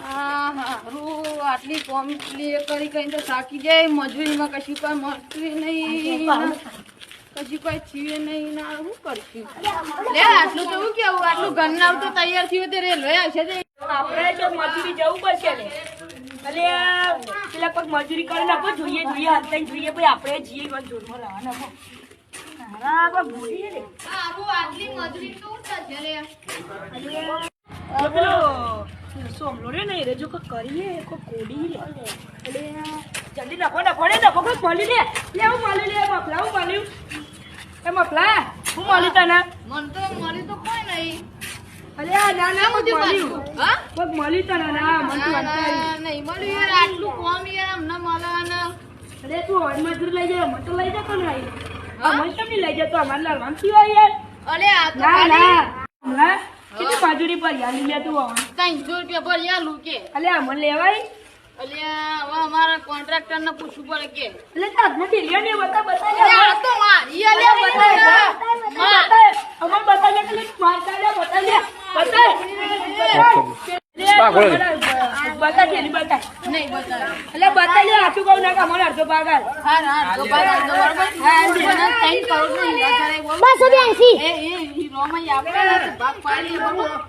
આટલી કોમ્પ્લીટ કરી કરીને તો થાકી જાય. મજૂરીમાં કશું કઈ મળતું નહીં. કશું કઈ થયું નહીં. ના શું કરશું લે આટલું તો હું કેવું? આટલું ઘરના તો તૈયાર થયું તે રેલવે આવશે તે આપણે તો મજૂરી જવું પડશે ને અરે પેલા કોઈક મજૂરી કરે નાખો જોઈએ જોઈએ હાલતા જોઈએ પછી આપણે જઈએ જોરમાં રહેવાના હો. હારા, ને. આટલી મજૂરી તો હું થશે લે આ પેલો સોમલો રે ને જો કોઈ કરીએ? કોઈ કોડી રે અરે જલ્દી નફો નફો રે નફો કોઈ મળી લે. લે હું મળી લે મફલા હું મળ્યું એ મફલા હું મળી તને. મન તો મળી તો કોઈ નહીં. અરે આ ના ના બધું મળ્યું હા? કોઈ મળી તને ના મને તો નહીં મળ્યું યાર આટલું કોમ યાર અમને મળવાના. અરે તું હોજ મજૂર લઈ જાય મને લઈ જતો ને આઈ આ મને નહીં લઈ જતો અમારે લાલવામ સિવાય યાર. અરે આ તો ના ના. કેટલી પર યાલી લેતું લે તું હવે. ત્રણસો રૂપિયા યાલું કે. અલે આ મને લેવાય? અલે હવે અમારા કોન્ટ્રાક્ટર ને પૂછવું પડે કે. અલે તાર નથી ઢીલિયો ને બતા બતા લે આ તો મારી અલે બતા લે બતા અમાર બતા લે એટલે મારતા લે બતા લે બતા બતા ઢીલી બતા નહીં બતા એટલે બતા લે આટલું કહું ના કે અમારે અડધો. હાર હાર તો બતાય તો બરાબર. મને કરોડનો હીરા કરાય બોલ. બસો બ્યાસી. હીરોમાં આપણે ભાગ પાડી.